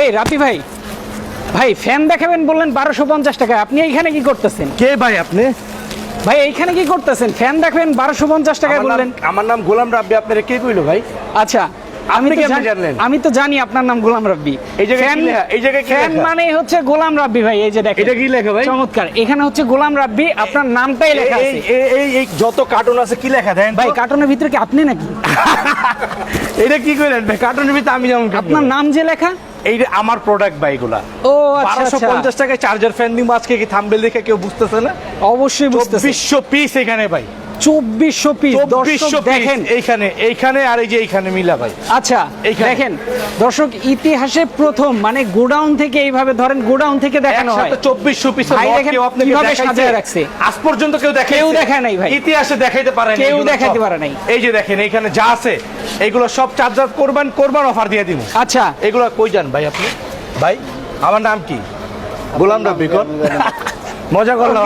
এই রাপি ভাই ভাই ফ্যান দেখাবেন বললেন বারোশো পঞ্চাশ টাকা আপনি এইখানে কি করতেছেন? কে ভাই আপনি? ভাই এইখানে কি করতেছেন? ফ্যান দেখবেন বারোশো পঞ্চাশ টাকা বললেন। আমার নাম গোলাম রাব্বি আপনারা কে কইলো ভাই? আচ্ছা আমি তো জানি- জানলেন? আমি তো জানি আপনার নাম গোলাম রাব্বি। এই জায়গায়? এই জায়গায় ফ্যান মানে হচ্ছে গোলাম রাব্বি ভাই এই যে দেখেন। এটা কি লেখা ভাই? চমৎকার। এখানে হচ্ছে গোলাম রাব্বি আপনার নামটাই লেখা আছে। এই- এই এই যত কার্টুন আছে কি লেখা দেন? ভাই কার্টুনের ভিতরে কি আপনি নাকি? এটা কি কইলেন ভাই? কার্টুনের ভিতরে আমি যেমন আপনার নাম যে লেখা? এই আমার প্রোডাক্ট ভাই এগুলা। ও আচ্ছা বারোশো আচ্ছা পঞ্চাশ টাকায় চার্জার ফ্যান দিব আজকে কি থাম্বেল দেখে কেউ বুঝতেছে না? অবশ্যই বুঝতেছি। চব্বিশশো পিস এখানে ভাই। চব্বিশশো পিস চব্বিশশো দেখেন। এইখানে এইখানে আর এই যে এইখানে মিলা ভাই। আচ্ছা দেখেন দর্শক ইতিহাসে প্রথম মানে গোডাউন থেকে এইভাবে ধরেন গোডাউন থেকে দেখানো হয়। চব্বিশশো পিস কীভাবে সাজায় রাখছে। আজ পর্যন্ত কেউ দেখে কেউ দেখায় নাই ভাই। ইতিহাসে দেখাইতে পারে কেউ দেখাইতে পারে নাই। এই যে দেখেন এইখানে যা আছে এইগুলো সব চার্জার করবেন করবেন অফার দিয়ে দিব। আচ্ছা। এগুলো কই যান ভাই আপনি? ভাই আমার নাম কি? গোলাম রব্বি মজা করলাম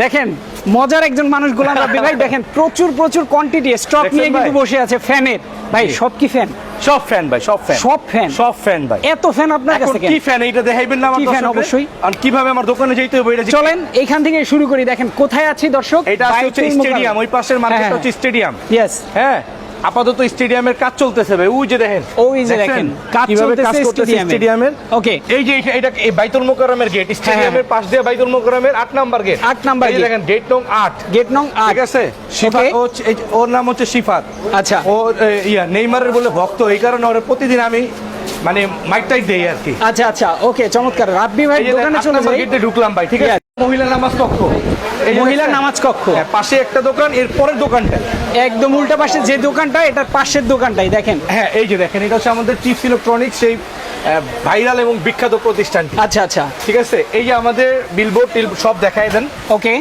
দেখেন মজার একজন মানুষ গোলাম রাব্বি। ভাই দেখেন প্রচুর প্রচুর কোয়ান্টিটি স্টক নিয়ে কিন্তু বসে আছে ফ্যানের ভাই। সব কি ফ্যান সব ফ্যান ভাই সব ফ্যান সব ফ্যান সব ফ্যান ভাই। এত ফ্যান আপনার কাছে কি ফ্যান এটা দেখাইবেন না আমার ফ্যান অবশ্যই। আর কীভাবে আমার দোকানে যেতে হবে এটা চলেন এইখান থেকে শুরু করি। দেখেন কোথায় আছি দর্শক? এটা হচ্ছে স্টেডিয়াম ওই পাশের মার্কেটটা হচ্ছে স্টেডিয়াম ইয়েস হ্যাঁ? আপাতত স্টেডিয়ামের কাজ চলতেছে ভাই ওই যে দেখেন। ওই যে দেখেন কাজ চলতেছে স্টেডিয়ামের? ওকে। এই যে এটা- এই বাইতুল মোকাররমের গেট স্টেডিয়ামের পাশ দিয়ে বাইতুল মোকাররমের আট নাম্বার গেট আট নাম্বার এই যে gate। দেখেন গেট নং আট। গেট নং আট। ঠিক আছে? শিফাত ও ওর নাম হচ্ছে শিফাত। আচ্ছা। ও ইয়া নেইমারের বলে ভক্ত। এই কারণে ওরে প্রতিদিন আমি মানে মাইকটাই দেই আর কি। আচ্ছা আচ্ছা। ওকে চমৎকার। রাব্বি ভাই দোকানে চলে যাই। গেটে ঢুকলাম ভাই ঠিক আছে? মহিলা নামাজ কক্ষ মহিলা নামাজ কক্ষ। হ্যাঁ, পাশে একটা দোকান এর পরের দোকানটা। একদম উল্টা পাশে যে দোকানটা এটার পাশের দোকানটাই দেখেন। হ্যাঁ এই যে দেখেন এটা হচ্ছে আমাদের চিপস ইলেকট্রনিক্স সেই ভাইরাল এবং বিখ্যাত প্রতিষ্ঠানটি। আচ্ছা আচ্ছা। ঠিক আছে? এই যে আমাদের বিলবোর্ড সব দেখায় দেন। ওকে।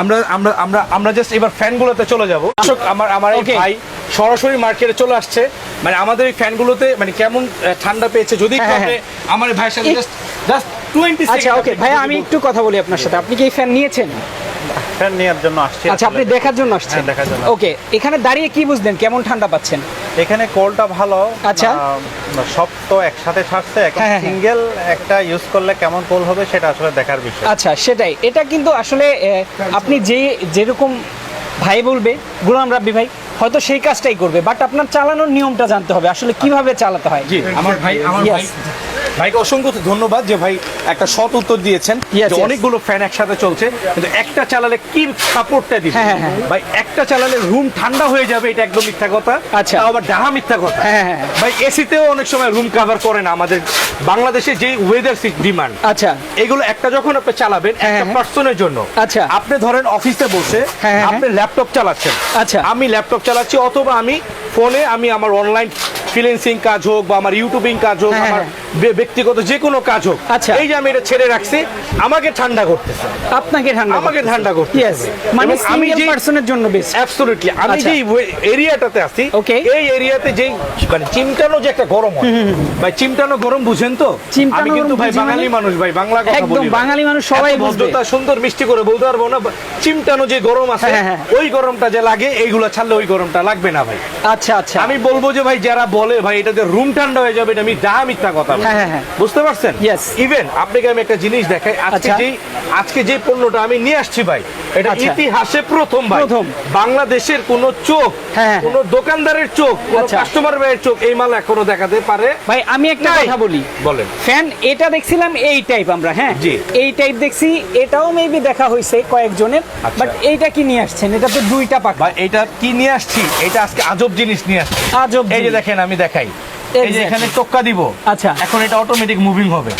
আমরা আমরা আমরা আমরা জাস্ট এবার ফ্যানগুলোতে চলে যাব। আমার আমার এই ভাই সরাসরি মার্কেটে চলে আসছে। মানে আমাদের এই ফ্যানগুলোতে মানে কেমন ঠান্ডা পেয়েছে যদি একটু হ্যাঁ, আমার ভাইয়ের সাথে জাস্ট জাস্ট টোয়েন্টি আচ্ছা ওকে। ভাই আমি একটু কথা বলি আপনার সাথে। আপনি কি এই ফ্যান নিয়েছেন? ফ্যান নেওয়ার জন্য আসছি। আচ্ছা আপনি দেখার জন্য আসছেন? হ্যাঁ, দেখার জন্য। ওকে এখানে দাঁড়িয়ে কি বুঝলেন? কেমন ঠান্ডা পাচ্ছেন? এখানে কোলটা ভালো। আচ্ছা। সব তো একসাথে ছাড়ছে হ্যাঁ, হ্যাঁ। সিঙ্গেল একটা ইউজ করলে কেমন কোল হবে সেটা আসলে দেখার বিষয়। আচ্ছা সেটাই। এটা কিন্তু আসলে আপনি যে যেরকম ভাই বলবে গুলাম রাব্বি ভাই হয়তো সেই কাজটাই করবে বাট আপনার চালানোর নিয়মটা জানতে হবে আসলে কীভাবে চালাতে হয় জি আমার ভাই আমার ভাই ভাইকে অসংখ্য ধন্যবাদ যে ভাই একটা সৎ উত্তর দিয়েছেন যে অনেকগুলো ফ্যান একসাথে চলছে কিন্তু একটা চালালে কি সাপোর্টটা দিবে হ্যাঁ, হ্যাঁ, হ্যাঁ। ভাই একটা চালালে রুম ঠান্ডা হয়ে যাবে এটা একদম মিথ্যা কথা আচ্ছা। আবার ডাহা মিথ্যা কথা হ্যাঁ। ভাই এসিতেও অনেক সময় রুম কভার করে না আমাদের বাংলাদেশে যে ওয়েদার ডিমান্ড আচ্ছা এগুলো একটা যখন আপনি চালাবেন একটা। পার্সনের জন্য আচ্ছা। আপনি ধরেন অফিসে বসে আপনি ল্যাপটপ চালাচ্ছেন আচ্ছা। আমি ল্যাপটপ চালাচ্ছি অথবা আমি ফোনে আমি আমার অনলাইন ফ্রিলেন্সিং কাজ হোক বা আমার ইউটিউবিং কাজ হোক হ্যাঁ, আমার হ্যাঁ। ব্যক্তিগত যে কোনো কাজ হোক আচ্ছা। এই যে আমি এটা ছেড়ে রাখছি আমাকে ঠান্ডা করতেছে আপনাকে ঠান্ডা আমাকে ঠান্ডা করতে ইয়েস মানে আমি যে পার্সনের জন্য বেস্ট অ্যাবসলিউটলি আমি আচ্ছা। যে এরিয়াটাতে আছি Okay. এই এরিয়াতে যেই মানে চিমটানো যে একটা গরম হয় ভাই চিমটানো গরম বুঝেন তো আমি কিন্তু ভাই মানে? বাঙালি মানুষ ভাই বাংলা কথা একদম বলি ভাই। বাঙালি মানুষ সবাই। ভদ্রতা সুন্দর মিষ্টি করে বলতে পারব না চিমটানো যে গরম আছে হ্যাঁ, হ্যাঁ। ওই গরমটা যে লাগে এইগুলো ছাড়লে ওই গরমটা লাগবে না ভাই আচ্ছা আচ্ছা আমি বলব যে ভাই যারা বলে ভাই এটাতে রুম ঠান্ডা হয়ে যাবে এটা আমি ডাহা মিথ্যা কথা। হ্যাঁ, হ্যাঁ, হ্যাঁ। বুঝতে পারছেন Yes. ইভেন আপনাকে আমি একটা জিনিস দেখাই আজকে আচ্ছা। যে আজকে যে পণ্যটা আমি নিয়ে আসছি ভাই এটা আচ্ছা। ইতিহাসে প্রথম ভাই প্রথম। বাংলাদেশের কোন চোখ হ্যাঁ, হ্যাঁ। কোন দোকানদারের চোখ কোন আচ্ছা। কাস্টমার ভাইয়ের চোখ এই মাল এখনও দেখাতে পারে ভাই আমি একটা কথা বলি বলেন ফ্যান এটা দেখছিলাম এই টাইপ আমরা হ্যাঁ। এই টাইপ দেখছি এটাও মেবি দেখা হয়েছে কয়েকজনের আচ্ছা। বাট এইটা কি নিয়ে আসছেন এটা তো দুইটা পাকা ভাই এটা কি নিয়ে আসছি এটা আজকে আজব জিনিস নিয়ে আসছি আজব এই যে দেখেন আমি দেখাই এই যে এখানে টোক্কা দিব। আচ্ছা। এখন এটা অটোমেটিক মুভিং হবে।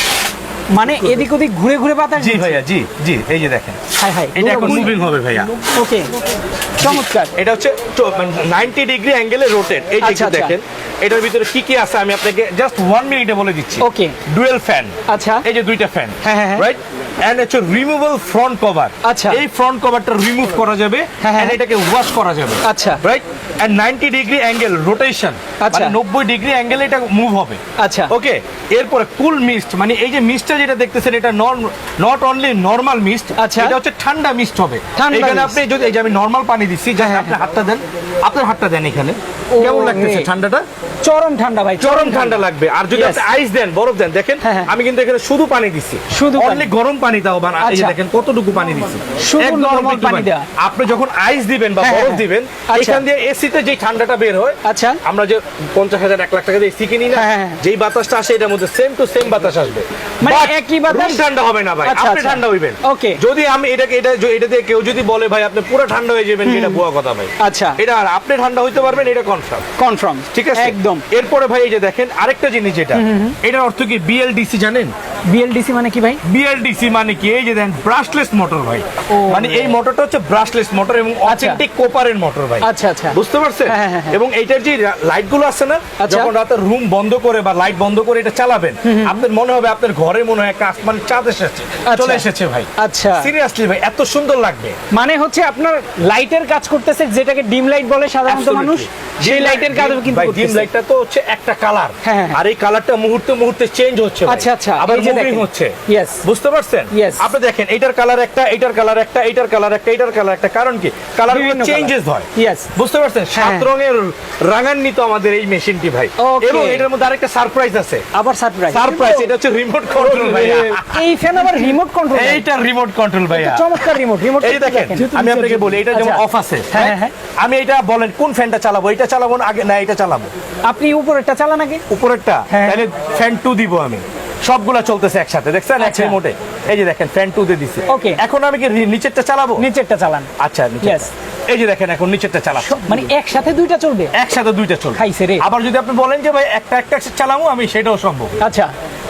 মানে এদিক ওদিক ঘুরে ঘুরে বাতাস জি ভাইয়া জি জি এই যে দেখেন হাই হাই এটা এখন মুভিং হবে ভাইয়া ওকে চমৎকার এটা হচ্ছে নাইনটি ডিগ্রি অ্যাঙ্গেলে রোটেট এই যে আচ্ছা, আচ্ছা। দেখেন এটার ভিতরে কি কি আছে আমি আপনাকে জাস্ট ওয়ান মিনিটে বলে দিচ্ছি Okay. ডুয়েল ফ্যান আচ্ছা। এই যে দুইটা ফ্যান হ্যাঁ, হ্যাঁ, হ্যাঁ। রাইট এন্ড হচ্ছে রিমুভেবল ফ্রন্ট কভার আচ্ছা। এই ফ্রন্ট কভারটা রিমুভ করা যাবে হ্যাঁ, হ্যাঁ। এন্ড এটাকে ওয়াশ করা যাবে আচ্ছা। Right and 90 degree angle rotation আচ্ছা। মানে 90 ডিগ্রি অ্যাঙ্গেলে এটা মুভ হবে আচ্ছা। ওকে এরপরে কুল মিস্ট মানে এই যে মিস্টটা যেটা দেখতেছেন এটা নট অনলি নরমাল মিস্ট আচ্ছা। এটা হচ্ছে ঠান্ডা মিস্ট হবে। এখানে আপনি যদি এই যে আমি নর্মাল পানি দিচ্ছি জাস্ট হ্যাঁ, আপনি হাতটা দেন? আপনার হাতটা দেন এখানে। কেমন লাগতেছে ঠান্ডাটা? চরম ঠান্ডা ভাই চরম ঠান্ডা লাগবে। আর যদি আপনি আইস দেন বরফ দেন দেখেন হ্যাঁ, হ্যাঁ। আমি কিন্তু এখানে শুধু পানি দিচ্ছি। শুধু অনলি গরম পানি দাও বানা এই আচ্ছা। দেখেন কতটুকু পানি দিচ্ছি। শুধু একটু পানি দেওয়া। আপনি যখন আইস দিবেন বা হ্যাঁ, বরফ হ্যাঁ, দিবেন আচ্ছা। এখান দিয়ে এসিতে যে ঠান্ডাটা বের হয় আচ্ছা। আমরা যে পঞ্চাশ হাজার এক লাখ টাকা দিয়ে এসি কিনি না হ্যাঁ, হ্যাঁ, হ্যাঁ। যেই বাতাসটা আসে এটার মধ্যে সেম টু সেম বাতাস আসবে। মানে একই বাতাস? ঠান্ডা হবে না ভাই আচ্ছা, আপনি আচ্ছা। ঠান্ডা হইবেন। ওকে। যদি আমি এটাকে এটা এটা দিয়ে কেউ যদি বলে ভাই আপনি পুরো ঠান্ডা হয়ে যাবেন এটা বুয়া কথা ভাই। আচ্ছা। এটা আর আপনি ঠান্ডা হইতে পারবেন এটা কনফার্ম কনফার্ম ঠিক আছে? একদম। এরপরে ভাই এই যে দেখেন আরেকটা জিনিস যেটা এটার অর্থ কি? বিএলডিসি জানেন? বিএলডিসি মানে কি ভাই বিএলডিসি মানে কি এই যে ব্রাশলেস মোটর ভাই মানে এই মোটরটা হচ্ছে ব্রাশলেস মোটর এবং অথেন্টিক কোপারের মোটর ভাই আচ্ছা, আচ্ছা। বুঝতে পারছেন হ্যাঁ, হ্যাঁ, হ্যাঁ। এবং এইটার যে লাইটগুলো আছে না আচ্ছা। যখন রাতে রুম বন্ধ করে বা লাইট বন্ধ করে এটা চালাবেন আপনার মনে হবে আপনার ঘরে মনে হয় একটা আসমান চাঁদ এসেছে আচ্ছা। চলে এসেছে ভাই আচ্ছা। সিরিয়াসলি ভাই এত সুন্দর লাগবে মানে হচ্ছে আপনার লাইটের কাজ করতেছে যেটাকে ডিম লাইট বলে সাধারণত. মানুষ সেই লাইটের কাজ কিন্তু ভাই ডিম। লাইটটা তো হচ্ছে একটা কালার। আর এই কালারটা মুহূর্তে মুহূর্তে চেঞ্জ হচ্ছে আচ্ছা, আচ্ছা, আবার দেখেন। হচ্ছে. বুঝতে পারছেন. আপনি দেখেন এটার কালার একটা এটার কালার একটা এটার কালার একটা এটার কালার একটা। কারণ কি? কালার চেঞ্জেস হয়. বুঝতে পারছেন? সাত হ্যাঁ। রঙের রাঙান্বিত আমাদের এই মেশিনটি ভাই। এবং এটার মধ্যে আরেকটা সারপ্রাইজ আছে। আবার সারপ্রাইজ সারপ্রাইজ এটা হচ্ছে রিমোট কন্ট্রোল ভাইয়া। এই ফ্যান আবার রিমোট কন্ট্রোল এইটা রিমোট কন্ট্রোল ভাইয়া। চমৎকার রিমোট রিমোট এই দেখেন আমি আপনাকে বলি এটা যেমন অফ আছে হ্যাঁ হ্যাঁ? হ্যাঁ আমি এটা বলেন কোন ফ্যানটা চালাবো? এটা চালাবো না? আগে না এটা চালাবো। আপনি উপরেরটা চালান আগে? উপরেরটা? হ্যাঁ। তাহলে ফ্যান টু দিব আমি। সবগুলা চলতেছে একসাথে দেখছেন? এক আচ্ছা। রিমোটে এই যে দেখেন ফ্যান টু দিয়ে দিছে। ওকে এখন আমি কি নিচেরটা চালাবো? নিচেরটা চালান। আচ্ছা. এই যে দেখেন এখন নিচেরটা চালাচ্ছি। মানে একসাথে দুইটা চলবে? একসাথে দুইটা চলবে। খাইছে রে। আবার যদি আপনি বলেন যে ভাই একটা একটা চালাবো আমি সেটাও সম্ভব। আচ্ছা।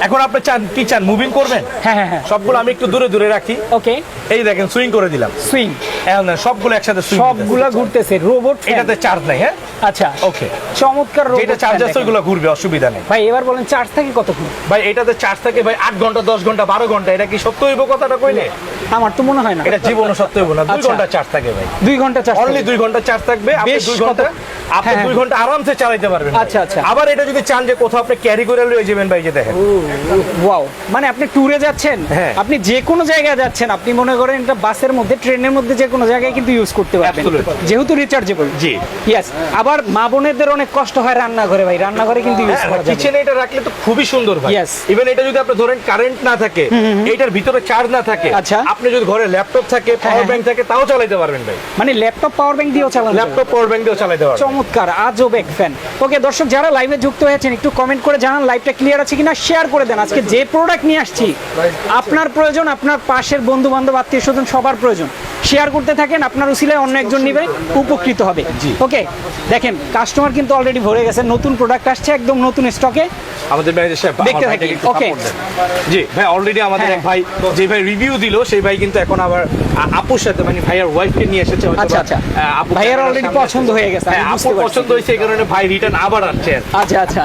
এখন আপনি চান কি চান মুভিং করবেন? হ্যাঁ হ্যাঁ হ্যাঁ। সবগুলো আমি একটু দূরে দূরে রাখি। ওকে। এই দেখেন সুইং করে দিলাম। সুইং। এখন সবগুলো একসাথে সুইং সবগুলা ঘুরতেছে রোবট এটাতে চার্জ নাই হ্যাঁ? আচ্ছা। ওকে। চমৎকার রোবট চার্জ আছে ওইগুলো ঘুরবে অসুবিধা নেই। ভাই এবার বলেন চার্জ থাকে কতক্ষণ? ভাই এটাতে চার্জ থাকে ভাই আট ঘণ্টা দশ ঘণ্টা বারো ঘণ্টা এটা কি সত্য হইব কথাটা কইলে? আমার তো মনে হয় না। এটা জীবনও সত্য হইব না। দুই আচ্ছা। ঘণ্টা চার্জ থাকে ভাই। দুই ঘণ্টা চার্জ অনলি দুই ঘণ্টা চার্জ থাকবে আপনি দুই ঘণ্টা আপনি হ্যাঁ, দুই ঘণ্টা আরামসে চালাইতে পারবেন আচ্ছা, আচ্ছা। আবার এটা যদি চান যে কোথাও আপনি ক্যারি করে লয়ে যাবেন ভাই যে দেখেন। ওয়াও। মানে আপনি ট্যুরে যাচ্ছেন হ্যাঁ। আপনি যে কোনো জায়গায় যাচ্ছেন আপনি মনে করেন এটা বাসের মধ্যে ট্রেনের মধ্যে যে কোনো জায়গায় কিন্তু ইউজ করতে পারবেন। যেহেতু রিচার্জেবল জি। ইয়েস আবার মা বোনেদের অনেক কষ্ট হয় রান্নাঘরে ভাই। রান্নাঘরে কিন্তু ইউজ করা যাবে। কিচেনে এটা রাখলে তো খুবই সুন্দর ভাই. ইভেন এটা যদি আপনি ধরেন কারেন্ট না থাকে এটার ভিতরে চার্জ না থাকে আচ্ছা। আপনি যদি ঘরে ল্যাপটপ থাকে পাওয়ার হ্যাঁ। ব্যাংক থাকে তাও চালাতে পারবেন ভাই। মানে ল্যাপটপ পাওয়ার ব্যাংক দিয়েও যাবে। ল্যাপটপ পাওয়ার ব্যাংক দিয়েও চালাতে পারবেন। চমৎকার আজব এক ফ্যান ওকে দর্শক, যারা লাইভে যুক্ত হয়েছেন, একটু কমেন্ট করে জানান লাইভটা ক্লিয়ার আছে কিনা শেয়ার করে দেন। আজকে যে প্রোডাক্ট নিয়ে আসছি, আপনার প্রয়োজন, আপনার পাশের বন্ধু বান্ধব আত্মীয় স্বজন সবার প্রয়োজন। শেয়ার করতে থাকেন আপনার উসিলায় অন্য একজন নিবে উপকৃত হবে ওকে দেখেন কাস্টমার কিন্তু অলরেডি ভরে গেছে নতুন প্রোডাক্ট আসছে একদম নতুন স্টকে আমাদের দেখতে থাকি। দেন। জি ভাই অলরেডি আমাদের হ্যাঁ। এক ভাই যে ভাই রিভিউ দিল সেই ভাই কিন্তু এখন আবার আপুর সাথে মানে ভাইয়ার ওয়াইফকে নিয়ে এসেছে আচ্ছা, আচ্ছা। ভাইয়ার সামনে পছন্দ হয়ে গেছে, হ্যাঁ আপুর পছন্দ হয়েছে এই কারণে ভাই রিটার্ন আবার আসছে আচ্ছা আচ্ছা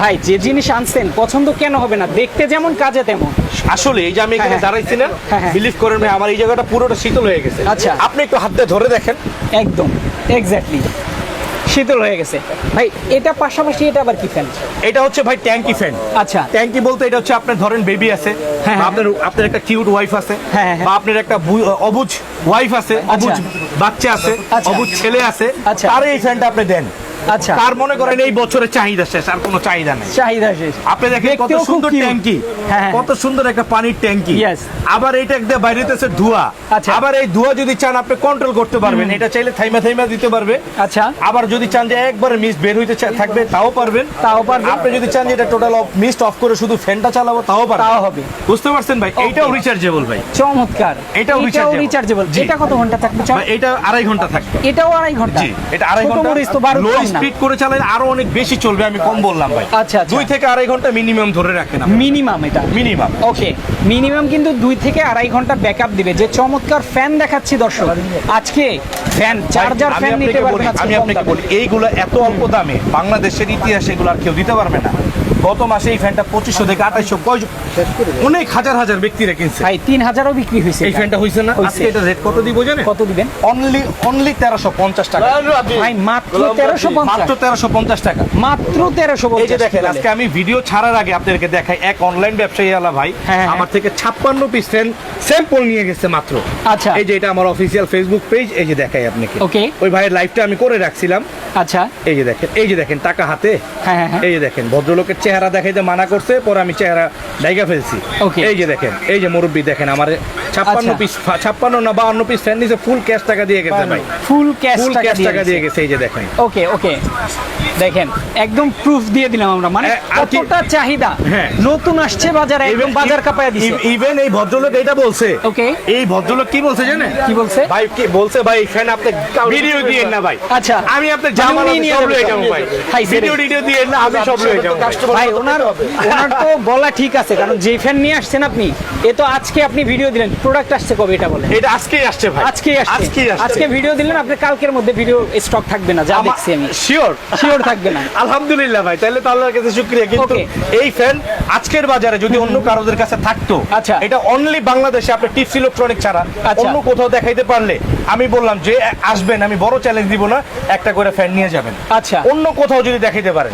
ভাই যে জিনিস আনছেন পছন্দ কেন হবে না দেখতে যেমন কাজে তেমন আসলে এই যে আমি এখানে হ্যাঁ। দাঁড়াইছি না হ্যাঁ। বিলিভ করেন ভাই আমার এই জায়গাটা পুরোটা শীতল হয়ে গেছে আচ্ছা। আপনি একটু হাত দিয়ে ধরে দেখেন একদম এক্স্যাক্টলি শীতল হয়ে গেছে ভাই এটা পাশাপাশি এটা আবার কি ফ্যান এটা হচ্ছে ভাই ট্যাঙ্কি ফ্যান আচ্ছা ট্যাঙ্কি বলতে এটা হচ্ছে আপনার ধরেন বেবি আছে হ্যাঁ, হ্যাঁ। আপনার আপনার একটা কিউট ওয়াইফ আছে হ্যাঁ। বা আপনার একটা অবুজ ওয়াইফ আছে অবুজ বাচ্চা আছে আচ্ছা। অবুজ ছেলে আছে আচ্ছা। তার এই ফ্যানটা আপনি দেন আচ্ছা। তার মনে করেন এই বছরের চাহিদা শেষ আর কোনো চাহিদা নেই। চাহিদা শেষ। আপনি দেখেন কত সুন্দর ট্যাঙ্কি। হ্যাঁ, হ্যাঁ। কত সুন্দর একটা পানির ট্যাঙ্কি। আবার এইটা একদম বাইরেতেছে ধোঁয়া। আচ্ছা। আবার এই ধোঁয়া যদি চান আপনি কন্ট্রোল করতে পারবেন। এটা চাইলে থাইমা থাইমা দিতে পারবে। আচ্ছা। আবার যদি চান যে একবার মিস বের হইতে থাকবে তাও পারবেন। তাও পারবেন। আপনি যদি চান যে এটা টোটাল অফ মিস্ট অফ করে শুধু ফ্যানটা চালাবো তাও পারবেন। তাও হবে। বুঝতে পারছেন ভাই? এটাও রিচার্জেবল ভাই। চমৎকার। এটাও রিচার্জেবল এটা কত ঘণ্টা থাকবে এটা আড়াই ঘণ্টা থাকবে। এটাও আড়াই ঘণ্টা। জি এটা আড়াই ঘণ্টা। তো। স্পিড করে চালালে আরও অনেক বেশি চলবে আমি কম বললাম ভাই। আচ্ছা, আচ্ছা। দুই থেকে আড়াই ঘণ্টা মিনিমাম ধরে রাখেন। মিনিমাম এটা। মিনিমাম ওকে মিনিমাম কিন্তু দুই থেকে আড়াই ঘণ্টা ব্যাকআপ দিবে। যে চমৎকার ফ্যান দেখাচ্ছি দর্শক আজকে ফ্যান চার্জার ফ্যান নিতে পারবেন আমি আপনাকে বলি এইগুলো এত অল্প দামে বাংলাদেশের ইতিহাসে এগুলো আর কেউ দিতে পারবে না। গত মাসে এই ফ্যানটা পঁচিশশো থেকে আঠাইশশো অনেক হাজার হাজার ব্যক্তিরা কিনছে। ভাই তিন হাজারও বিক্রি হয়েছে এই ফ্যানটা হয়েছে না? আজকে এটা রেট কত দিব জানেন? কত দিবেন? অনলি অনলি তেরোশো পঞ্চাশ টাকা। ভাই মাত্র তেরোশো মাত্র তেরোশো পঞ্চাশ টাকা। মাত্র তেরোশো এই যে দেখেন আজকে আমি ভিডিও ছাড়ার আগে আপনাদেরকে দেখাই এক অনলাইন ব্যবসায়ী আলা ভাই। হ্যাঁ, হ্যাঁ। আমার থেকে ছাপ্পান্ন পিস ফ্যান স্যাম্পল নিয়ে গেছে মাত্র। আচ্ছা। এই যে এটা আমার অফিসিয়াল ফেসবুক পেজ এই যে দেখাই আপনাকে। ওকে ওই ভাইয়ের লাইভটা আমি করে রাখছিলাম। আচ্ছা। এই যে দেখেন এই যে দেখেন টাকা হাতে। হ্যাঁ, হ্যাঁ, হ্যাঁ। এই যে দেখেন ভদ্রলোকের চেহারা দেখাইতে মানা করছে পরে আমি চেহারা ডাইকা ফেলছি. এই যে দেখেন এই যে মুরব্বী দেখেন আমার ছাপ্পান্ন আচ্ছা। পিস ছাপ্পান্ন না বাউন্ন পিস ফ্যান নিচে ফুল ক্যাশ টাকা দিয়ে গেছে ভাই ফুল ক্যাশ টাকা ক্যাশ টাকা দিয়ে গেছে এই যে দেখেন ওকে ওকে দেখেন একদম প্রুফ দিয়ে দিলাম আমরা মানে কতটা চাহিদা হ্যাঁ। নতুন আসছে বাজারে একদম বাজার কাপায় দিছে ইভেন এই ভদ্রলোক এটা বলছে Okay. এই ভদ্রলোক কি বলছে জানেন কি বলছে? ভাই কি বলছে ভাই ফ্যান আপনি ভিডিও দিয়েন না ভাই আচ্ছা। আমি আপনার মানে জামা উনি নিয়ে সব যাবে লয়ে সব। ভাই ভিডিও সেটাই। দিয়েন না আমি সব লয়ে যাব ভাই ওনার ওনার তো বলা ঠিক আছে কারণ যে ফ্যান নিয়ে আসছেন আপনি এ তো আজকে আপনি ভিডিও দিলেন প্রোডাক্ট আসছে কবে এটা বলেন। এটা আজকেই আসছে ভাই। আজকেই আসছে। আজকে ভিডিও দিলেন আপনি কালকের মধ্যে ভিডিও স্টক থাকবে না যা দেখছি আমি। শিওর শিওর থাকবে না। আলহামদুলিল্লাহ ভাই তাহলে তো আল্লাহর কাছে শুকরিয়া। কিন্তু এই ফ্যান আজকের বাজারে যদি অন্য কারোদের কাছে থাকতো আচ্ছা। এটা অনলি বাংলাদেশে আপনি টিপস ইলেকট্রনিক ছাড়া আচ্ছা। অন্য কোথাও দেখাইতে পারলে আমি বললাম যে আসবেন আমি বড় চ্যালেঞ্জ দিব না একটা করে ফ্যান নিয়ে যাবেন। আচ্ছা। অন্য কোথাও যদি দেখাইতে পারেন।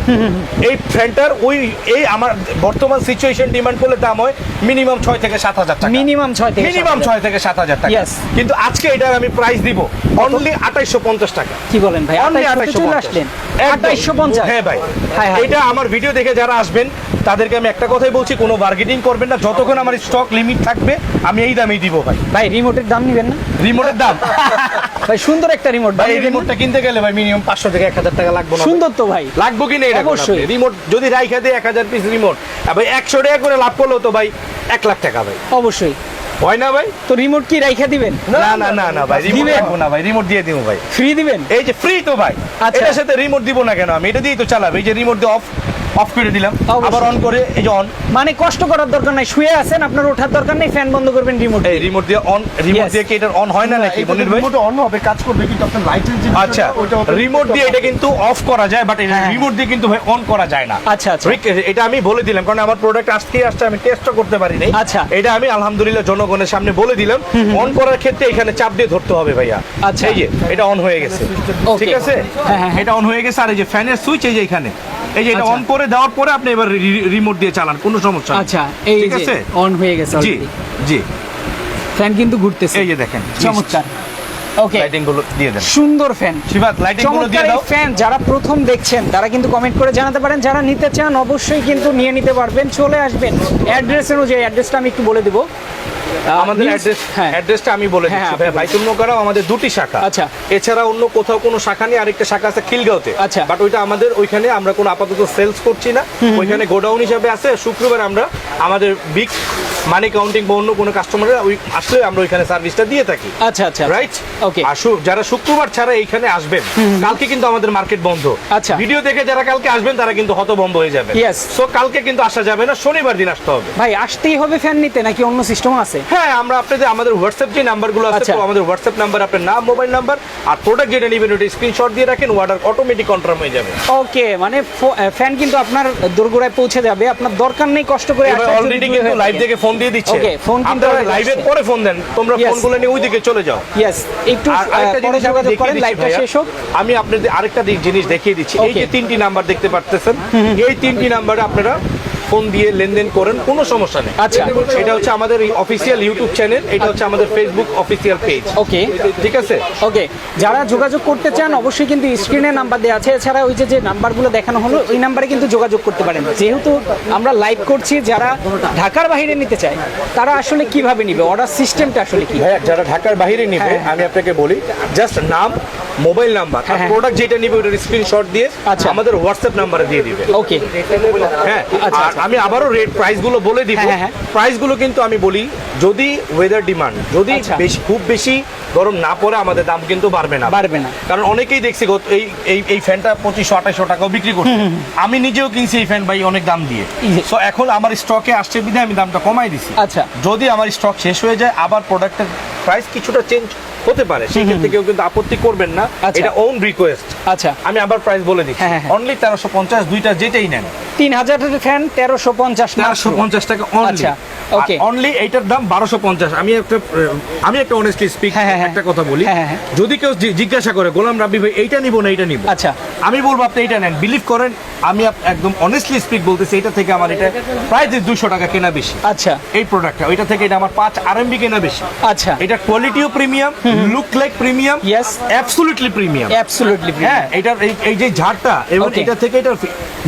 এই ফ্যানটার ওই এই আমার বর্তমান সিচুয়েশন ডিমান্ড করলে দাম হয় মিনিমাম ছয় থেকে সাত হাজার টাকা। মিনিমাম ছয় থেকে মিনিমাম ছয় থেকে সাত হাজার টাকা। কিন্তু আজকে এটার আমি প্রাইস দিব অনলি আঠাইশো পঞ্চাশ টাকা। কি বলেন ভাই? Only আঠাইশো 2850 আসলেন একদম। আঠাইশো পঞ্চাশ। হ্যাঁ ভাই। এটা আমার ভিডিও দেখে যারা আসবেন তাদেরকে আমি একটা কথাই বলছি কোনো বার্গেনিং করবেন না। যতক্ষণ আমার স্টক লিমিট থাকবে আমি এই দামেই দিব ভাই। ভাই রিমোটের দাম নিবেন না? রিমোটের দাম? ভাই সুন্দর একটা রিমোট ভাই এই রিমোটটা কিনতে গেলে ভাই মিনিমাম পাঁচশো থেকে এক হাজার টাকা লাগবে না সুন্দর তো ভাই। লাগবো কি না এটা অবশ্যই। রিমোট যদি রাইখা দেয় এক হাজার পিস রিমোট ভাই একশো টাকা করে লাভ করল তো ভাই এক লাখ টাকা ভাই। অবশ্যই। হয় না ভাই? তো রিমোট কি রাইখা দিবেন? না না না না ভাই রিমোট রাখব না ভাই রিমোট দিয়ে দিব ভাই। ফ্রি দিবেন? এই যে ফ্রি তো ভাই। আচ্ছা। এটার সাথে রিমোট দিব না কেন আমি? এটা দিয়েই তো চালাবে। এই যে রিমোট দিয়ে অফ অফ করে দিলাম। আবার অন করে এই যে অন মানে কষ্ট করার দরকার নাই শুয়ে আছেন আপনার ওঠার দরকার নেই ফ্যান বন্ধ করবেন রিমোট এই রিমোট দিয়ে অন রিমোট দিয়ে কি এটা অন হয় না নাকি মনির ভাই? রিমোট অন হবে কাজ করবে কিন্তু আপনার লাইটের যে আচ্ছা রিমোট দিয়ে এটা কিন্তু অফ করা যায় বাট হ্যাঁ। রিমোট দিয়ে কিন্তু ভাই অন করা যায় না। আচ্ছা, আচ্ছা। এটা আমি বলে দিলাম কারণ আমার প্রোডাক্ট আজকে আসছে আমি টেস্টও করতে পারি নাই আচ্ছা। এটা আমি আলহামদুলিল্লাহ জনগণের সামনে বলে দিলাম। অন করার ক্ষেত্রে এখানে চাপ দিয়ে ধরতে হবে ভাইয়া। আচ্ছা। এই যে এটা অন হয়ে গেছে। ঠিক আছে? হ্যাঁ, হ্যাঁ, হ্যাঁ। এটা অন হয়ে গেছে আর এই যে ফ্যানের সুইচ এই যে এখানে। এই যে এটা আচ্ছা। অন করে দেওয়ার পরে আপনি এবার রিমোট দিয়ে চালান কোনো সমস্যা আচ্ছা এই যে অন হয়ে গেছে জি জি। ফ্যান কিন্তু ঘুরতেছে। এই যে দেখেন চমৎকার। ওকে লাইটিংগুলো দিয়ে দেন। সুন্দর ফ্যান শিবাত লাইটিংগুলো দিয়ে দাও। ফ্যান যারা প্রথম দেখছেন তারা কিন্তু কমেন্ট করে জানাতে পারেন। যারা নিতে চান অবশ্যই কিন্তু নিয়ে নিতে পারবেন। চলে আসবেন। অ্যাড্রেস অনুযায়ী অ্যাড্রেসটা আমি একটু বলে দিব। আমাদের অ্যাড্রেস হ্যাঁ। অ্যাড্রেসটা আমি বলে হ্যাঁ, দিচ্ছি। আপনি ভাই বাইতুল মোকাররম আমাদের দুটি শাখা। আচ্ছা। এছাড়া অন্য কোথাও কোনো শাখা নেই আরেকটা শাখা আছে খিলগাঁওতে। আচ্ছা। বাট ওইটা আমাদের ওইখানে আমরা কোনো আপাতত সেলস করছি না। ওইখানে গোডাউন হিসাবে আছে। শুক্রবার আমরা আমাদের বিগ মানি কাউন্টিং বা অন্য কোনো কাস্টমাররা ওই আসলে আমরা ওইখানে সার্ভিসটা দিয়ে থাকি। আচ্ছা আচ্ছা। রাইট ওকে আর যারা শুক্রবার ছাড়া এইখানে আসবেন কালকে কিন্তু আমাদের মার্কেট বন্ধ। আচ্ছা। ভিডিও দেখে যারা কালকে আসবেন তারা কিন্তু হতবম্ব হয়ে যাবে. সো কালকে কিন্তু আসা যাবে না শনিবার দিন আসতে হবে। ভাই আসতেই হবে ফ্যান নিতে নাকি অন্য সিস্টেম আছে? হ্যাঁ আমরা আপনাদের আমাদের হোয়াটসঅ্যাপ যে নাম্বারগুলো আছে আচ্ছা। আমাদের হোয়াটসঅ্যাপ নাম্বার আপনার নাম মোবাইল নাম্বার আর প্রোডাক্ট যেটা নেবেন ওটা স্ক্রিনশট দিয়ে রাখেন অর্ডার অটোমেটিক কনফার্ম হয়ে যাবে। ওকে মানে ফ্যান কিন্তু আপনার দোরগোড়ায় পৌঁছে যাবে আপনার দরকার নেই কষ্ট করে অলরেডি কিন্তু লাইভ থেকে ফোন দিয়ে দিচ্ছে। Okay, phone কিন্তু লাইভের পরে ফোন দেন তোমরা. ফোনগুলো নিয়ে ওইদিকে চলে যাও। ইয়েস একটু আরেকটা পরে জিনিস আমি যোগাযোগ করেন লাইভটা শেষ হোক। আমি আপনাদের আরেকটা জিনিস দেখিয়ে দিচ্ছি। এই যে তিনটি নাম্বার দেখতে পারতেছেন এই তিনটি নাম্বারে আপনারা ফোন দিয়ে লেনদেন করেন কোনো সমস্যা নেই। আচ্ছা। এটা হচ্ছে আমাদের অফিসিয়াল ইউটিউব চ্যানেল এটা হচ্ছে আমাদের ফেসবুক অফিসিয়াল পেজ ওকে। ঠিক আছে? ওকে। যারা যোগাযোগ করতে চান অবশ্যই কিন্তু স্ক্রিনে নাম্বার দেওয়া আছে। এছাড়া ওই যে যে নাম্বারগুলো দেখানো হলো ওই নাম্বারে কিন্তু যোগাযোগ করতে পারেন। যেহেতু আমরা লাইভ করছি যারা ঢাকার বাইরে নিতে চায় তারা আসলে কীভাবে নিবে? অর্ডার সিস্টেমটা আসলে কি? ভাইয়া যারা ঢাকার বাইরে নিবে হ্যাঁ। আমি আপনাকে বলি জাস্ট নাম মোবাইল নাম্বার আর হ্যাঁ, হ্যাঁ। প্রোডাক্ট যেটা নিবে ওটার স্ক্রিনশট দিয়ে আচ্ছা। আমাদের হোয়াটসঅ্যাপ নাম্বারে দিয়ে দিবে। ওকে। হ্যাঁ আর আচ্ছা। আমি আবারও রেট প্রাইসগুলো বলে দিব। হ্যাঁ, হ্যাঁ। প্রাইসগুলো কিন্তু আমি বলি যদি ওয়েদার ডিমান্ড যদি আচ্ছা। বেশি খুব বেশি গরম না পড়ে আমাদের দাম কিন্তু বাড়বে না। বাড়বে না। কারণ অনেকেই দেখছি এই এই এই ফ্যানটা পঁচিশশো আঠাশশো টাকাও বিক্রি করছে। আমি নিজেও কিনছি এই ফ্যান ভাই অনেক দাম দিয়ে। ইয়ে। সো এখন আমার স্টকে আসছে বিধে আমি দামটা কমাই দিছি। আচ্ছা। যদি আমার স্টক শেষ হয়ে যায় আবার প্রোডাক্টের প্রাইস কিছুটা চেঞ্জ হতে পারে। সেই ক্ষেত্রে কেউ কিন্তু আপত্তি করবেন না। আচ্ছা। এটা ওন রিকোয়েস্ট আচ্ছা। আমি আবার প্রাইস বলে দিচ্ছি। হ্যাঁ, হ্যাঁ, হ্যাঁ। অনলি তেরোশো পঞ্চাশ দুইটা যেটাই নেন। তিন হাজার ফ্যান তেরোশো পঞ্চাশ তেরোশো পঞ্চাশ টাকা আচ্ছা, okay. অনলি এইটার দাম বারোশো পঞ্চাশ। আমি একটা আমি একটা অনেস্টলি স্পিক হ্যাঁ, হ্যাঁ, হ্যাঁ। একটা কথা বলি। হ্যাঁ, হ্যাঁ। যদি কেউ জিজ্ঞাসা করে গোলাম রাব্বি ভাই এইটা নিবো না এইটা নিবো? আচ্ছা। আমি বলব আপনি এইটা নেন। বিলিভ করেন আমি একদম অনেস্টলি স্পিক বলতেছি এটা থেকে আমার এটা প্রায় যে দুশো টাকা কেনা বেশি। আচ্ছা। এই প্রোডাক্টটা ওইটা থেকে এটা আমার পাঁচ আর এমবি কেনা বেশি। আচ্ছা। এটা কোয়ালিটিও premium look like premium Yes. Absolutely premium absolutely হ্যাঁ এটার এই যে ঝাড়টা এবং এটা থেকে এটার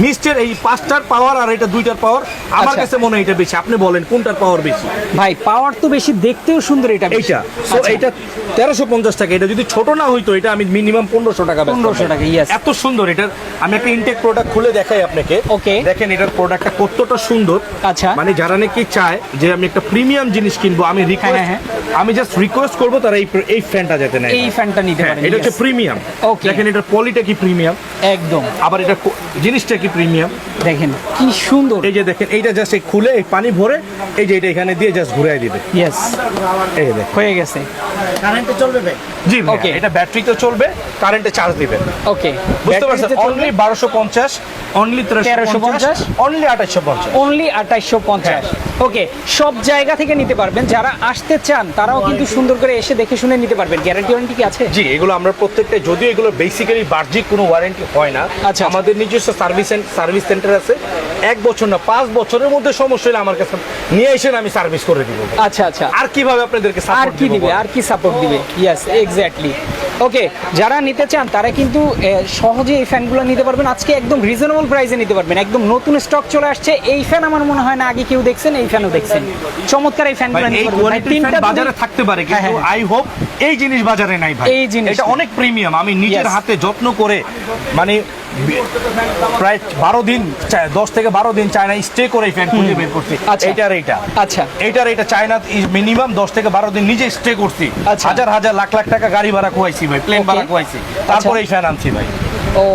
মিস্টের এই পাঁচটার পাওয়ার আর এটা দুইটার পাওয়ার আমার আচ্ছা। কাছে মনে হয় এটা বেশি। আপনি বলেন কোনটার পাওয়ার বেশি ভাই পাওয়ার তো বেশি দেখতেও সুন্দর এটা। এইটা সো। এইটা তেরোশো পঞ্চাশ টাকা এটা যদি ছোট না হইতো এটা আমি মিনিমাম পনেরোশো টাকা। 1500 টাকা, yes. এত সুন্দর এটার আমি একটা ইনটেক প্রোডাক্ট খুলে দেখাই আপনাকে Okay. দেখেন এটার প্রোডাক্টটা কতটা সুন্দর আচ্ছা। মানে যারা নাকি চায় যে আমি একটা প্রিমিয়াম জিনিস কিনবো আমি রিকোয়েস্ট হ্যাঁ, আমি জাস্ট রিকোয়েস্ট করব তারা এই এই ফ্যানটা যাতে নেয় এই ফ্যানটা নিতে হ্যাঁ, পারেন এটা হচ্ছে প্রিমিয়াম Okay. দেখেন এটার কোয়ালিটা কি প্রিমিয়াম একদম আবার এটা জিনিসটা কি প্রিমিয়াম দেখেন কি সুন্দর এই যে দেখেন এইটা জাস্ট খুলে এই পানি ভরে এই যে এটা এখানে দিয়ে জাস্ট ঘুরাই দিবে। ইয়েস এই যে হয়ে গেছে। জি ওকে এটা ব্যাটারি তো চলবে কারেন্টে চার্জ দিবে। ওকে বুঝতে পারছেন? অনলি বারোশো পঞ্চাশ অনলি তেরোশো পঞ্চাশ 1350, অনলি আঠাশশো পঞ্চাশ। অনলি আঠাইশশো পঞ্চাশ। ওকে সব জায়গা থেকে নিতে পারবেন। যারা আসতে চান তারাও কিন্তু সুন্দর করে এসে দেখে শুনে নিতে পারবেন। গ্যারান্টি ওয়ারেন্টি কি আছে? জি এগুলো আমরা প্রত্যেকটা যদিও এগুলো বেসিক্যালি বাহ্যিক কোনো ওয়ারেন্টি হয় না আচ্ছা। আমাদের নিজস্ব সার্ভিস সার্ভিস সেন্টার আছে। এক বছর না পাঁচ বছরের মধ্যে সমস্যা হলে আমার কাছে নিয়ে এসে আমি সার্ভিস করে দিব। আচ্ছা আচ্ছা। আর কীভাবে আপনাদেরকে আর কি দিব আর কি সাপোর্ট দিবে? ইয়েস এক্স্যাক্টলি ওকে যারা নিতে চান তারা কিন্তু সহজে এই ফ্যানগুলো নিতে পারবেন। আজকে একদম রিজনেবল প্রাইসে নিতে পারবেন। একদম নতুন স্টক চলে আসছে। এই ফ্যান আমার মনে হয় না আগে কেউ দেখছেন এই ফ্যানও দেখছেন। চমৎকার এই ফ্যানগুলো তিনটা বাজারে থাকতে পারে হ্যাঁ, কিন্তু হ্যাঁ। আই হোপ এই জিনিস বাজারে নাই ভাই। এই জিনিস এটা অনেক প্রিমিয়াম আমি নিজের হাতে যত্ন করে মানে প্রায় বারো দিন দশ থেকে বারো দিন চায়না স্টে করে ফ্যান খুঁজে বের করছি। আচ্ছা। এইটার এইটা। আচ্ছা। এইটার এটা চায়না মিনিমাম দশ থেকে বারো দিন নিজে স্টে করছি। আচ্ছা। হাজার হাজার লাখ লাখ টাকা গাড়ি ভাড়া খুয়াইছি ভাই প্লেন ভাড়া খুয়াইছি। তারপরে এই ফ্যান আনছি ভাই। ও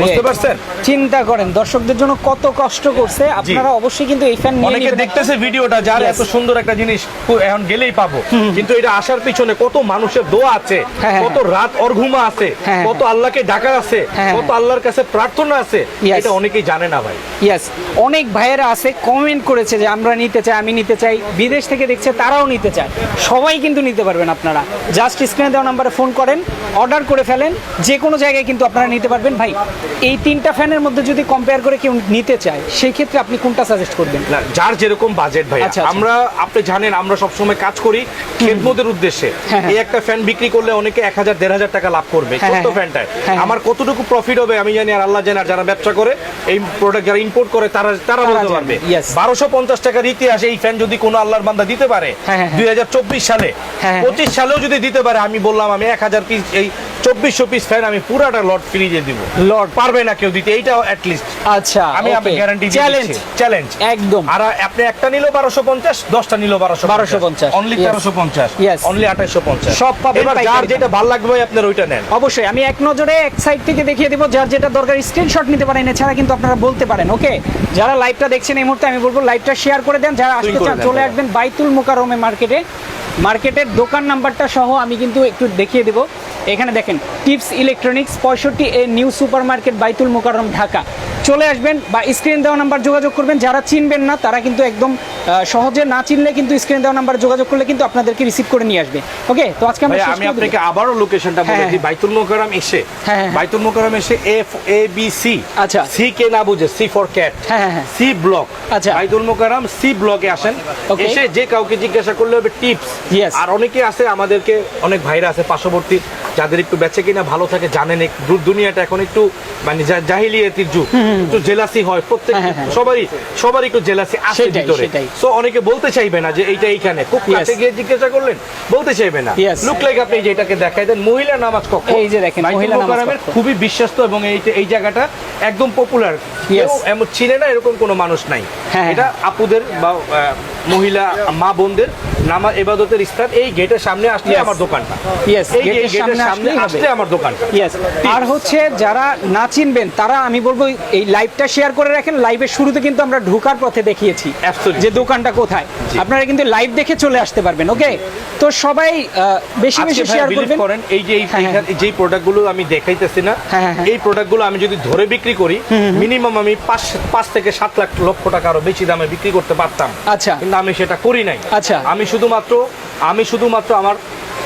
বুঝতে পারছেন? চিন্তা করেন দর্শকদের জন্য কত কষ্ট করছে। আপনারা অবশ্যই কিন্তু এই ফ্যান নিয়ে অনেকে দেখতেছে ভিডিওটা যার এত সুন্দর একটা জিনিস এখন গেলেই পাবো। কিন্তু এটা আসার পিছনে কত মানুষের দোয়া আছে হ্যাঁ, হ্যাঁ, কত রাত অর্ঘুমা আছে হ্যাঁ, কত আল্লাহকে ডাকা আছে কত আল্লাহর কাছে প্রার্থনা আছে এটা অনেকেই জানে না ভাই। ইয়েস অনেক ভাইয়েরা আছে কমেন্ট করেছে যে আমরা নিতে চাই আমি নিতে চাই। বিদেশ থেকে দেখছে তারাও নিতে চায়। সবাই কিন্তু নিতে পারবেন আপনারা। জাস্ট স্ক্রিনে দেওয়া নাম্বারে ফোন করেন অর্ডার করে ফেলেন যে কোনো জায়গায় কিন্তু আপনারা নিতে পারবেন। ভাই এই তিনটা ফ্যানের মধ্যে যদি কম্পেয়ার করে কেউ নিতে চায় সেই ক্ষেত্রে আপনি কোনটা সাজেস্ট করবেন? না যার যেরকম বাজেট ভাই আচ্ছা, আচ্ছা। আমরা আপনি জানেন আমরা সবসময় কাজ করি খেদমতের উদ্দেশ্যে। হ্যাঁ, হ্যাঁ। এই একটা ফ্যান বিক্রি করলে অনেকে এক হাজার দেড় হাজার টাকা লাভ করবে হ্যাঁ, ছোট্ট ফ্যানটায়। আমার কতটুকু প্রফিট হবে আমি জানি আর আল্লাহ জানে আর যারা ব্যবসা করে এই প্রোডাক্ট যারা ইম্পোর্ট করে তারা তারা বলতে পারবে। বারোশো পঞ্চাশ টাকার ইতিহাসে এই ফ্যান যদি কোনো আল্লাহর বান্দা দিতে পারে হ্যাঁ, হ্যাঁ, দুই হাজার চব্বিশ সালে হ্যাঁ, পঁচিশ সালেও যদি দিতে পারে আমি বললাম আমি এক হাজার পিস এই চব্বিশশো পিস ফ্যান আমি পুরাটা লট ফ্রিজে দিব। লট পারবে না কেউ দিতে এইটাও অ্যাটলিস্ট আচ্ছা আমি আপনি গ্যারান্টি চ্যালেঞ্জ চ্যালেঞ্জ একদম। আর আপনি একটা নিল বারোশো পঞ্চাশ দশটা নিল বারোশো 1250 অনলি তেরোশো পঞ্চাশ. অনলি আঠাশশো পঞ্চাশ। সব পাবেন যার যেটা ভালো লাগবে আপনার ওইটা নেন। অবশ্যই আমি এক নজরে এক সাইড থেকে দেখিয়ে দেবো যার যেটা দরকার স্ক্রিনশট নিতে পারেন। এছাড়া কিন্তু আপনারা বলতে পারেন ওকে যারা লাইভটা দেখছেন এই মুহূর্তে আমি বলব লাইভটা শেয়ার করে দেন। যারা আসতে চান চলে আসবেন বাইতুল মোকারমে মার্কেটে মার্কেটের দোকান নাম্বারটা সহ আমি কিন্তু একটু দেখিয়ে দেবো। এখানে দেখেন টিপস ইলেকট্রনিক্স পঁয়ষট্টি এ নিউ সুপার মার্কেট বাইতুল মোকারম ঢাকা চলে আসবেন বা স্ক্রিন দেওয়া নাম্বার যোগাযোগ করবেন যারা চিনবেন না তারা কিন্তু একদম সহজে না চিনলে কিন্তু স্ক্রিন দেওয়া নাম্বার যোগাযোগ করলে কিন্তু আপনাদেরকে রিসিভ করে নিয়ে আসবে ওকে তো আজকে আমরা আমি। আপনাকে আবারও লোকেশনটা বলে হ্যাঁ, দিই বাইতুল মোকাররম এসে হ্যাঁ, হ্যাঁ। বাইতুল মোকাররম এসে এফ এ বি সি আচ্ছা। সি কে না বুঝে সি ফর ক্যাট হ্যাঁ, হ্যাঁ, হ্যাঁ। সি ব্লক আচ্ছা। বাইতুল মোকাররম সি ব্লকে আসেন. এসে যে কাউকে জিজ্ঞাসা করলে হবে টিপস Yes. আর অনেকে আছে আমাদেরকে অনেক ভাইরা আছে পার্শ্ববর্তী যাদের একটু বেঁচে কিনা ভালো থাকে জানেন দুনিয়াটা এখন একটু মানে জাহিলিয়াতির যুগ। একটু জেলাসি হয় প্রত্যেক হ্যাঁ, হ্যাঁ, হ্যাঁ। সবারই সবারই একটু জেলাসি সেটাই, ভিতরে। সো অনেকে বলতে চাইবে না যে এইটা এইখানে। খুব কাছে গিয়ে জিজ্ঞাসা করলেন বলতে চাইবে না। লুক লাইক আপনি যেটাকে দেখাই দেন মহিলা নামাজ কক্ষ। এই যে দেখেন, মহিলা নামাজ। খুবই বিশ্বস্ত এবং এই এই জায়গাটা একদম পপুলার কেউ এমন চিনে না এরকম কোনো মানুষ নাই। হ্যাঁ, এটা আপুদের বা মহিলা মা বোনদের নামা এবাদতের স্থান। এই গেটের সামনে আসলে আমার দোকানটা। এই গেটের সামনে সামনে আসলে আমার দোকানটা। ইয়েস আর হচ্ছে যারা না চিনবেন তারা আমি বলব এই লাইভটা শেয়ার করে রাখেন। লাইভের শুরুতে কিন্তু আমরা ঢোকার পথে দেখিয়েছি যে দোকানটা কোথায়। আপনারা কিন্তু লাইভ দেখে চলে আসতে পারবেন ওকে তো সবাই বেশি বেশি শেয়ার করবেন। এই যে এই হ্যাঁ, হ্যাঁ। যেই প্রোডাক্টগুলো আমি দেখাইতেছি না হ্যাঁ। এই প্রোডাক্টগুলো আমি যদি ধরে বিক্রি করি মিনিমাম আমি পাঁচ পাঁচ থেকে সাত লাখ লক্ষ টাকা আরও বেশি দামে বিক্রি করতে পারতাম। আচ্ছা। কিন্তু আমি সেটা করি নাই। আচ্ছা। আমি শুধুমাত্র আমি শুধুমাত্র আমার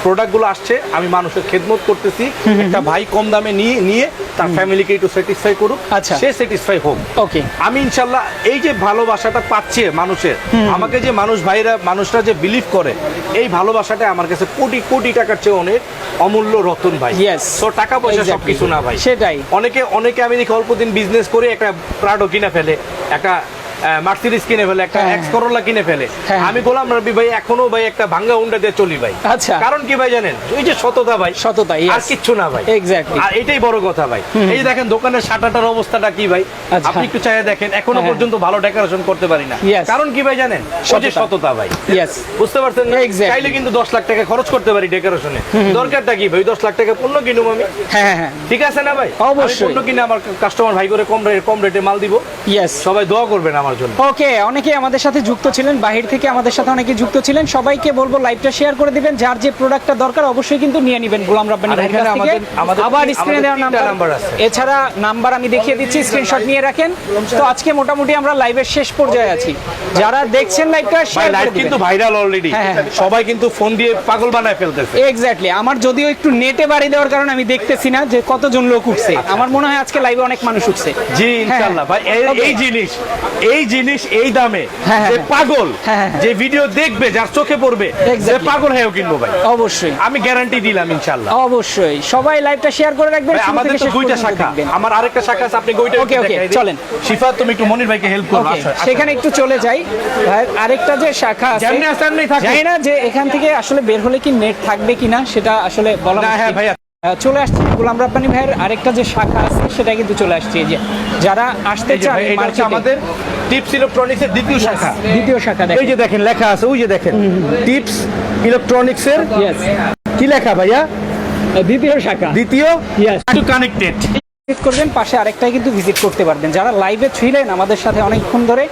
প্রোডাক্টগুলো আসছে আমি মানুষের খেদমত করতেছি। একটা ভাই কম দামে নিয়ে নিয়ে তার ফ্যামিলিকে একটু স্যাটিসফাই করুক আচ্ছা। সে স্যাটিসফাই হোক। ওকে। আমি ইনশাল্লাহ এই যে ভালোবাসাটা পাচ্ছে মানুষের আমাকে যে মানুষ ভাইরা মানুষরা যে বিলিভ করে এই ভালোবাসাটা আমার কাছে কোটি কোটি টাকার চেয়ে অনেক অমূল্য রতন ভাই. তো টাকা পয়সা সব কিছু না ভাই। সেটাই। অনেকে অনেকে আমি দেখি অল্প দিন বিজনেস করে একটা প্রাডো কিনে ফেলে একটা মার্সিডিস কিনে ফেলে একটা হ্যাঁ, এক্স করোলা কিনে ফেলে। হ্যাঁ। আমি গোলাম রবি ভাই এখনও ভাই একটা ভাঙ্গা হুন্ডা দিয়ে চলি ভাই। আচ্ছা। কারণ কি ভাই জানেন? ওই যে সততা ভাই। সততা, আর কিচ্ছু না ভাই। Exactly. আর এটাই বড় কথা ভাই। এই যে দেখেন দোকানের শাটাটার অবস্থাটা কি ভাই? আচ্ছা। আপনি একটু চাইয়ে দেখেন এখনও হ্যাঁ। পর্যন্ত ভালো ডেকোরেশন করতে পারি না। কারণ কি ভাই জানেন? ওই যে সততা। ভাই। ইয়েস বুঝতে পারছেন না? চাইলে কিন্তু দশ লাখ টাকা খরচ করতে পারি ডেকোরেশনে দরকারটা কি ভাই? দশ লাখ টাকা পণ্য কিনুম আমি? হ্যাঁ হ্যাঁ হ্যাঁ। ঠিক আছে না ভাই? অবশ্যই। পণ্য কিনে আমার কাস্টমার ভাই করে কম রেটে কম রেটে মাল দিব। ইয়েস সবাই দোয়া করবেন আমার জন্য। ওকে অনেকে আমাদের সাথে যুক্ত ছিলেন বাহির থেকে আমাদের সাথে অনেকে যুক্ত ছিলেন। সবাইকে বলব লাইভটা শেয়ার করে দিবেন যার যে প্রোডাক্টটা দরকার অবশ্যই কিন্তু নিয়ে নেবেন গোলাম রাব্বানি আর ভাইয়ের কাছ থেকে। আমাদের- আমাদের আবার স্ক্রিনে দেওয়া নাম্বার আছে। এছাড়া নাম্বার আমি দেখিয়ে দিচ্ছি স্ক্রিনশট নিয়ে রাখেন। তো আজকে মোটামুটি আমরা লাইভের শেষ পর্যায়ে আছি। যারা দেখছেন লাইভটা শেয়ার লাইভ কিন্তু ভাইরাল অলরেডি হ্যাঁ, হ্যাঁ। সবাই কিন্তু ফোন দিয়ে পাগল বানায় ফেলতেছে। এক্স্যাক্টলি আমার যদিও একটু নেটে বাড়ি দেওয়ার কারণে আমি দেখতেছি না যে কতজন লোক উঠছে। আমার মনে হয় আজকে লাইভে অনেক মানুষ উঠছে। জি ইনশাআল্লাহ ভাই এই- Okay. এই জিনিস এই জিনিস এই দামে হ্যাঁ, যে হ্যাঁ। পাগল হ্যাঁ, হ্যাঁ। যে ভিডিও দেখবে যার চোখে পড়বে যে পাগল হয়েও কিনবো ভাই অবশ্যই আমি গ্যারান্টি দিলাম ইনশাআল্লাহ অবশ্যই সবাই লাইভটা শেয়ার করে রাখবেন আমাদের তো দুইটা শাখা আমার আরেকটা শাখা আছে আপনি ওইটা Okay, okay, চলেন। শিফা তুমি একটু মনির ভাইকে হেল্প করো ওকে আসো, আসো। সেখানে একটু চলে যাই ভাই, আরেকটা যে শাখা আছে যেমনি আছে তেমনি থাকুক। জানি না যে এখান থেকে আসলে বের হলে কি নেট থাকবে কিনা সেটা আসলে বলা না, হ্যাঁ। ভাইয়া। চলে আসছে গোলাম রাব্বানি ভাইয়ের আরেকটা যে শাখা আছে সেটা কিন্তু চলে আসছে যে যারা আসতে চায় যে ভাই, আমাদের টিপস ইলেকট্রনিক্স এর দ্বিতীয় শাখা। দ্বিতীয় শাখা এই যে দেখেন লেখা আছে ওই যে দেখেন। টিপস ইলেকট্রনিক্স এর Yes, কি লেখা ভাইয়া? দ্বিতীয় শাখা। দ্বিতীয়? টু কানেক্টেড ভিজিট করবেন পাশে আরেকটাই কিন্তু ভিজিট করতে পারবেন। যারা লাইভে ছিলেন আমাদের সাথে অনেকক্ষণ ধরে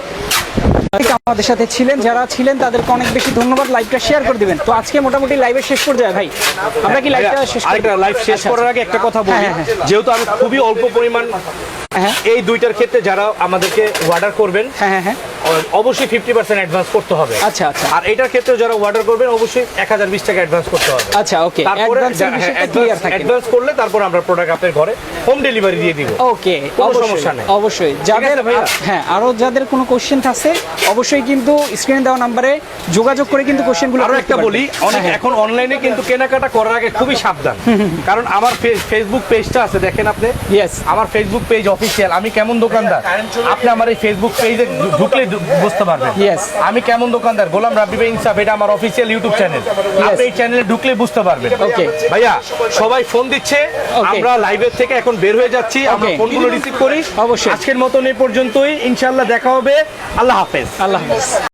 আমাদের সাথে ছিলেন যারা ছিলেন তাদেরকে অনেক বেশি ধন্যবাদ। লাইভটা শেয়ার করে দিবেন। তো আজকে মোটামুটি লাইভে শেষ পর্যায়ে ভাই। আমরা কি লাইভটা শেষ আরেকটা লাইভ শেষ আচ্ছা, করার আগে একটা কথা বলি। হ্যাঁ, হ্যাঁ, যেহেতু আমি খুবই অল্প পরিমাণ হ্যাঁ। এই দুইটার ক্ষেত্রে যারা আমাদেরকে অর্ডার করবেন হ্যাঁ হ্যাঁ হ্যাঁ। অবশ্যই ফিফটি পার্সেন্ট অ্যাডভান্স করতে হবে। আচ্ছা, আচ্ছা। আর এটার ক্ষেত্রে যারা অর্ডার করবেন অবশ্যই এক হাজার বিশ টাকা অ্যাডভান্স করতে হবে। আচ্ছা ওকে তারপরে থাকে। অ্যাডভান্স করলে তারপর আমরা প্রোডাক্ট আপনার ঘরে হোম ডেলিভারি দিয়ে দিব। ওকে কোনো অবশ্যই সমস্যা নেই। অবশ্যই। যাদের হ্যাঁ আরও যাদের কোনো কোশ্চেন আছে অবশ্যই কিন্তু স্ক্রিনে দেওয়া নাম্বারে যোগাযোগ করে কিন্তু কোশ্চেনগুলো আরও একটা বলি অনেক এখন অনলাইনে কিন্তু কেনাকাটা করার আগে খুবই সাবধান। কারণ আমার ফেসবুক পেজটা আছে দেখেন আপনি? ইয়েস আমার ফেসবুক পেজ অফিসিয়াল আমি কেমন দোকানদার? আপনি আমার এই ফেসবুক পেজে ঢুকলে বুঝতে পারবেন Yes. আমি কেমন দোকানদার? গোলাম রাব্বি ভাই ইনসাফ এটা আমার অফিসিয়াল ইউটিউব চ্যানেল আপনি এই চ্যানেলে ঢুকলে বুঝতে পারবেন। ওকে ভাইয়া সবাই ফোন দিচ্ছে। Okay. আমরা লাইভের থেকে এখন বের হয়ে যাচ্ছি। আমরা Okay. ফোনগুলো রিসিভ করি। অবশ্যই। আজকের মতন এই পর্যন্তই। ইনশাআল্লাহ দেখা হবে। আল্লাহ হাফেজ। আল্লাহ হাফেজ।